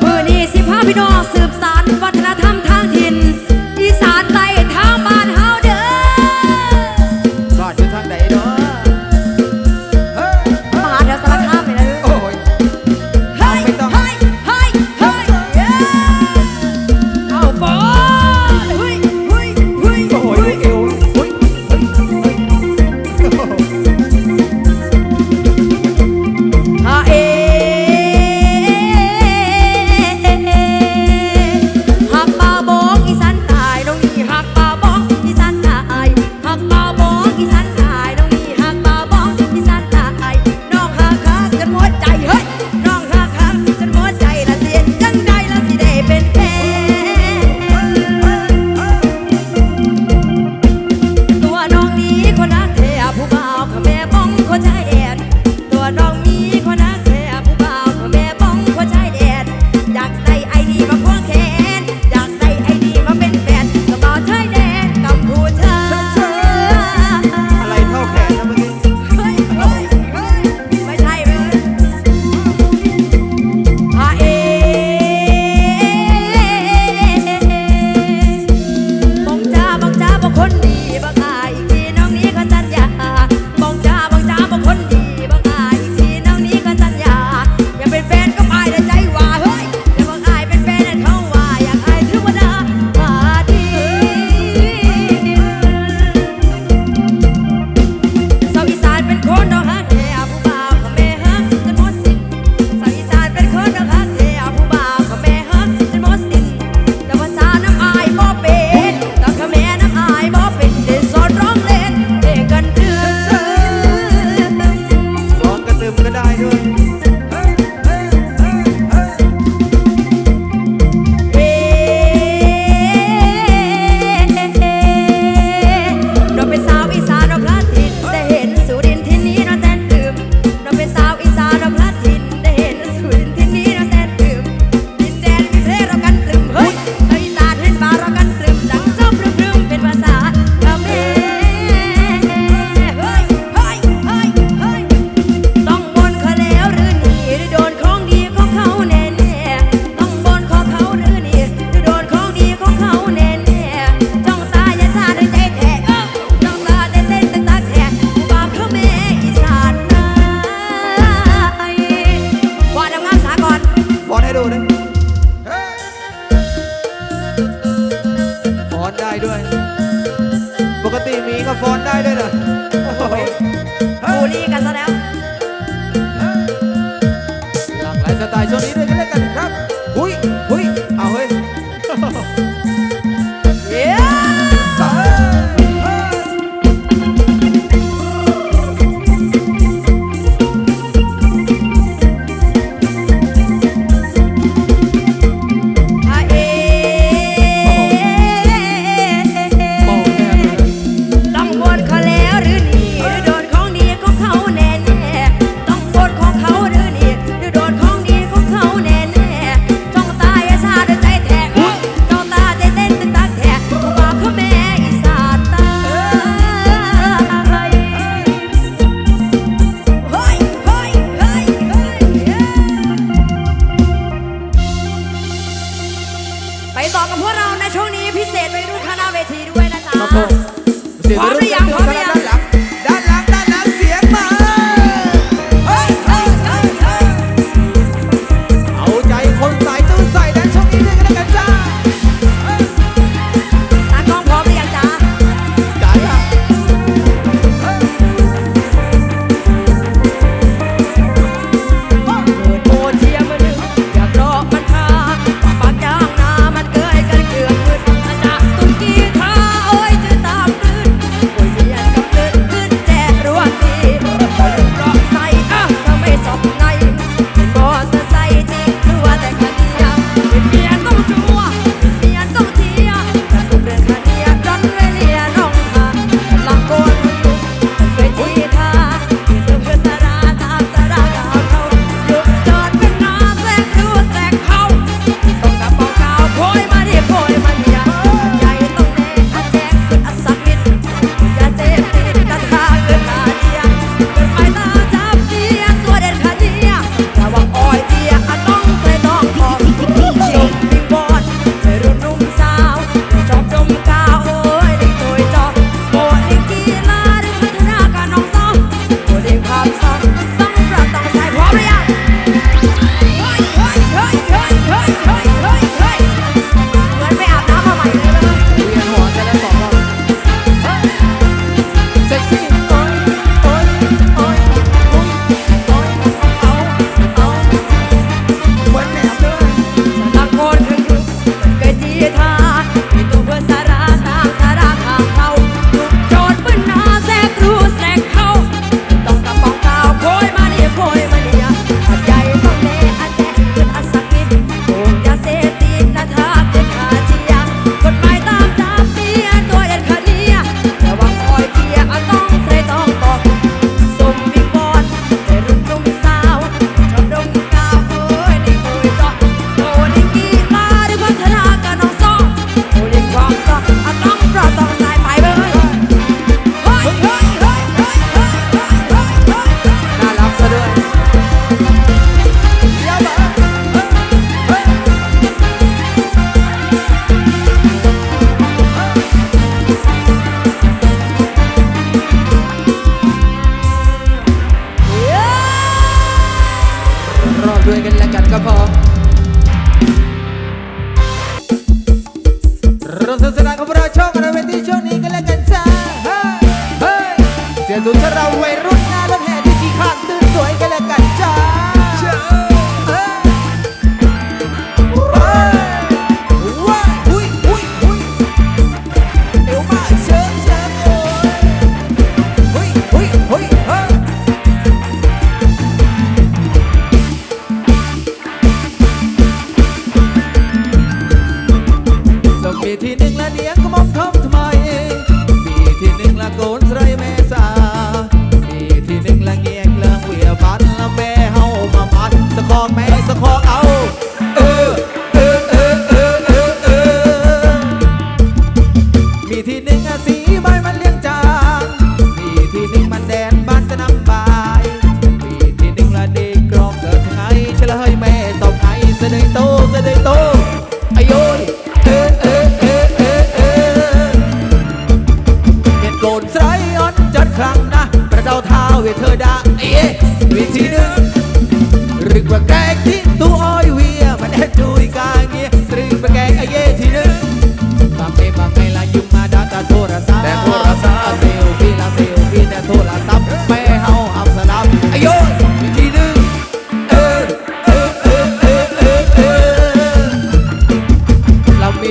Bonnie, c'est pas กติมีก็ฟอนได้ด้วยนะบูลลี่กันซะแล้ว หลากหลายสไตล์ช่วงนี้ด้วย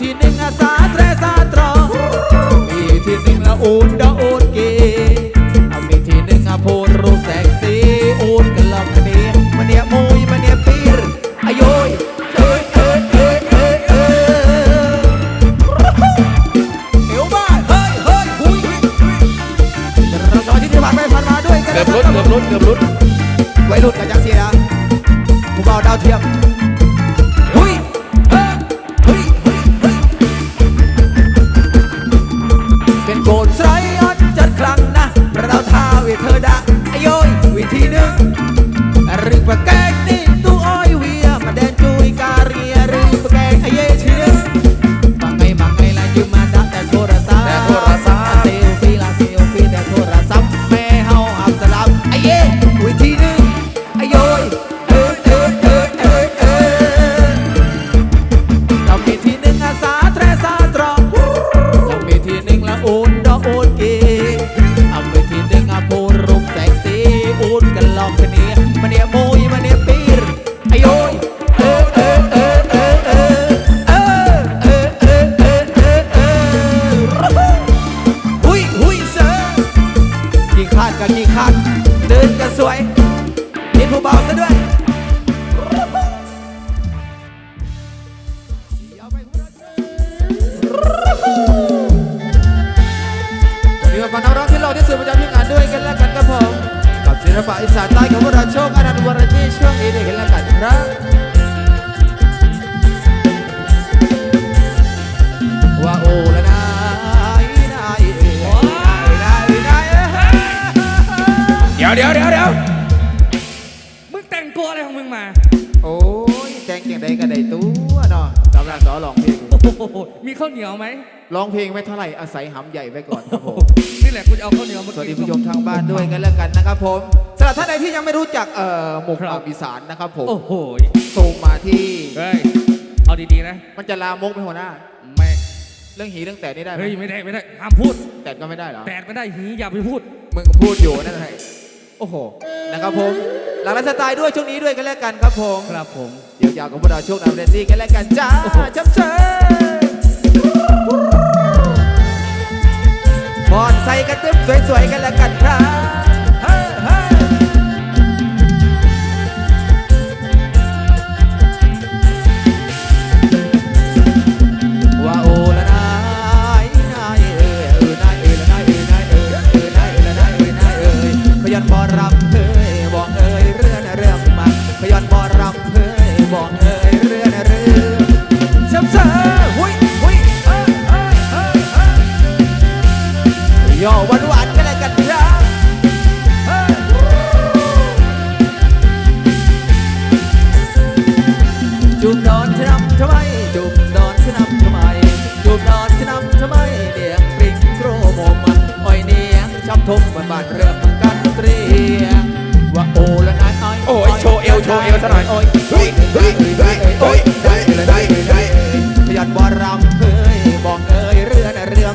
Mighty name. เหนียวไหมร้องเพลงไว้เท่าไหร่อาศัยหำใหญ่ไว้ก่อนครับผม นี่แหละกูจะเอาข้าวเหนียวมากิน สวัสดีผู้ชมทางบ้านด้วยกันแล้วกันนะครับผมสำหรับท่านใดที่ยังไม่รู้จักเอ่อหมกอับอีสานนะครับผมโอ้โหส่งมาที่ เฮ้ยเอาดีๆนะมันจะลามกไหมหัวหน้า ไม่เรื่องหีเรื่องแตดนี่ได้ไหมเฮ้ยไม่ได้ไม่ได้ห้ามพูด แตดก็ไม่ได้เหรอ แตดไม่ได้หีอย่าไปพูด มึงพูดอยู่นั่นแหละโอ้โห นะครับผม หลากหลายสไตล์ด้วยช่วงนี้ด้วยกันแล้วกันครับผม ครับผม เดี๋ยวยาวกับพวกเราช่วงนำเรนซี่กันแล้วกันจ้าโอ้โจำเชิญ บอนใส่กระตึ๊บสวยๆกันแล้กันครับ ชว์เอวซะหน่อยโอ้ยเฮ้ยเฮ้ยเฮ้ยเฮ้ยเฮ้ยเฮ้ยพยันบ่รำเฮ้ยบอกเอ้ยเรื่องเรื่อง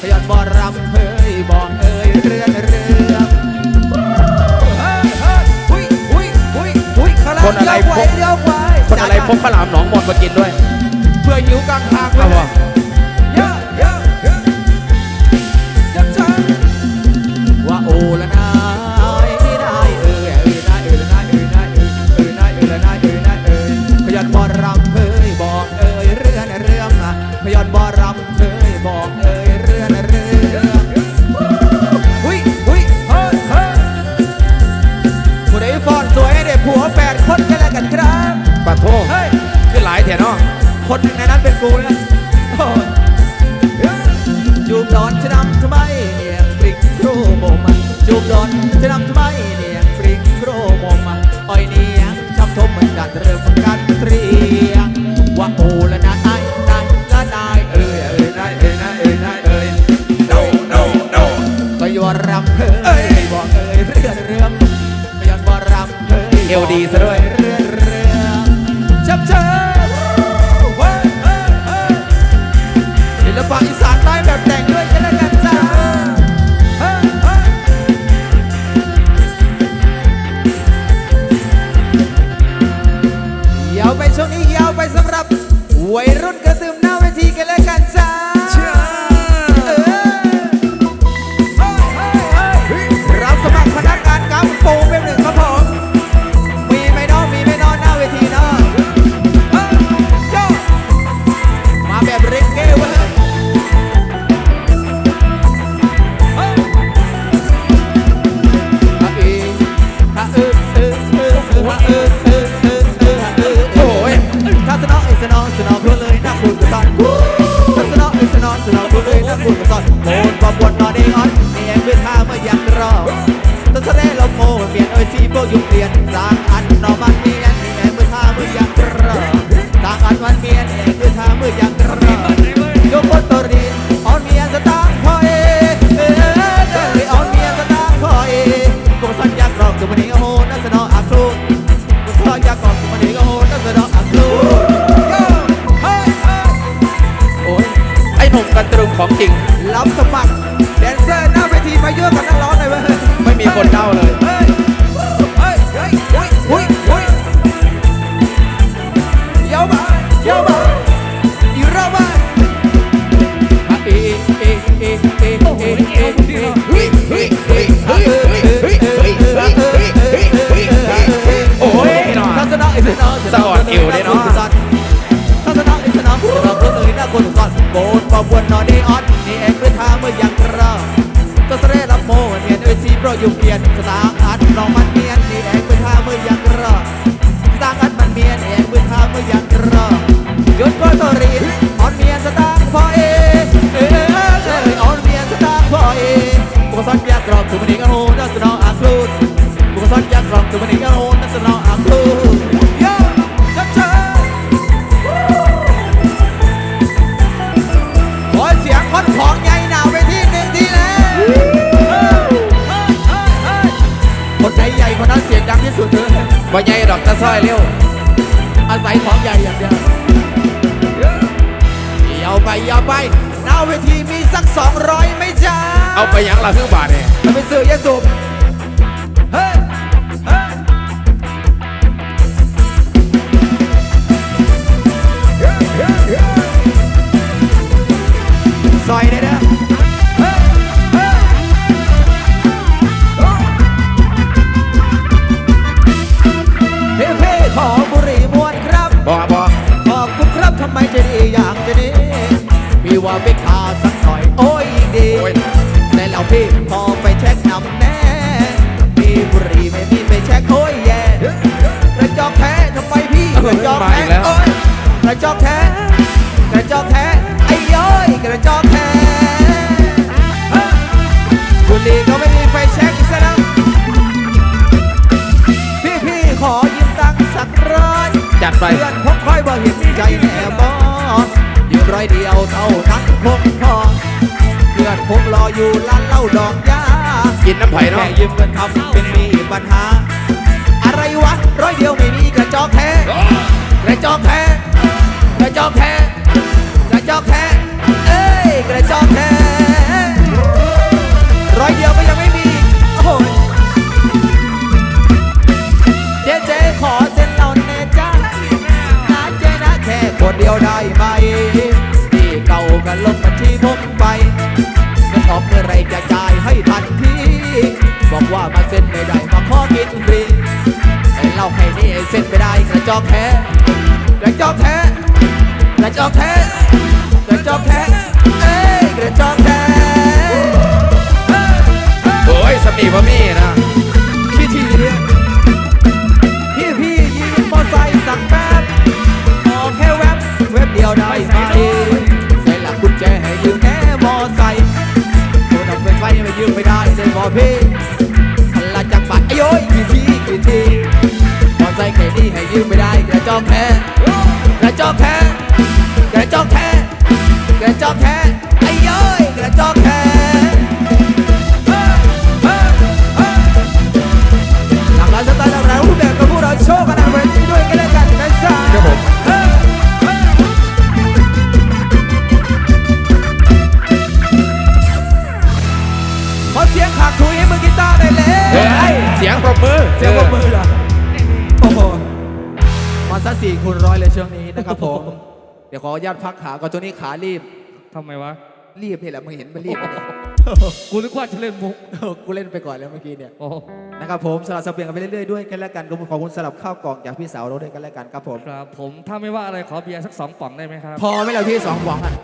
พยันบ่รำเฮ้ยบอกเอ้ยเรื่องเรื่องคนอะไรพกคนอะไรพกขาลามหนองหมดมากินด้วย เพื่อหิวกลาง ยวดีซะด้วย ควรนอนได้ออดนี่เองเพื่อทาเมื่อยังกระก็เสร็จละโมเนียนเอ้ยซีโปรอยู่เปลี่ยนสตาร์อัดลองมันเมียนนี่เองเพื่อทาเมื่อยังกระสตาร์อัดมันเมียนเองเพื่อทาเมื่อยังกระยศก็ตรีออนเมียนสตาร์พอเอเออเออออนเมียนสตาร์พอเอกูก็สอนยากรอบถึงมันเองเอาโหน่าสนองอาครูดกูก็สอนยากรอบถึงมันเองเอาโห บ่ใหญ่ดอกจะซอยเร็ว อาศัยของใหญ่อย่างเดียวเอาไปเอาไปหน้าเวทีมีสักสองร้อยไม่จ้าเอาไปยังละครึ่งบาทเนี่ยไปซื้อยาสูบ อกแท้ไอ้ย้อยกระจอกแท้บุหรีก็ไม่มีไฟแช็กอีกแล้วพี่พี่ขอยืมตังค์สักร้อยจัดไปเพื่อนผมค่อยบ่เห็นใจแม่บอสยืมร้อยเดียวเท่าทั้นคงพอเพื่อนผมรออยู่ร้านเหล้าดอกยากินน้ำไผ่เนาะแค่ยืมเงินทำเป็นมีปัญหา อะไรวะร้อยเดียวไม่มีกระจอกแท้กระจอกแท้กระจอกแท้ จอกแท้เอ้ยกระจอกแท้ อกแท้กระจอกแท้กระจอกแท้กระจอกแท้ไอ้โย้ยกระจอกแท้หลากหลายสไตล์หลากหลายรูปแบบกับพวกเราโชว์กันในเวทีด้วยกันแล้วกันนะจ๊ะครับผมขอเสียงขากถุยให้มือกีตาร์ได้เลยเฮ้ยเสียงปรบมือเสียงปรบมือ คูณร้อยเลยช่วงนี้นะครับผม เดี๋ยวขออนุญาตพักขาก่อนตัวนี้ขารีบ ทำไมวะ รีบนี่แหละมึงเห็นมันรีบไหมเนี่ยกูนึกว่าจะเล่นมุกกูเล่นไปก่อนแล้วเมื่อกี้เนี่ย โอ้นะครับผมสลับสับเปลี่ยนกันไปเรื่อยๆด้วยกันแล้วกันขอบคุณสลับข้าวกล่องจากพี่สาวเราด้วยกันแล้วกันครับผม ครับผมถ้าไม่ว่าอะไรขอเบียร์สักสองป่องได้ไหมครับ พอไหมล่ะพี่สองหวังอะ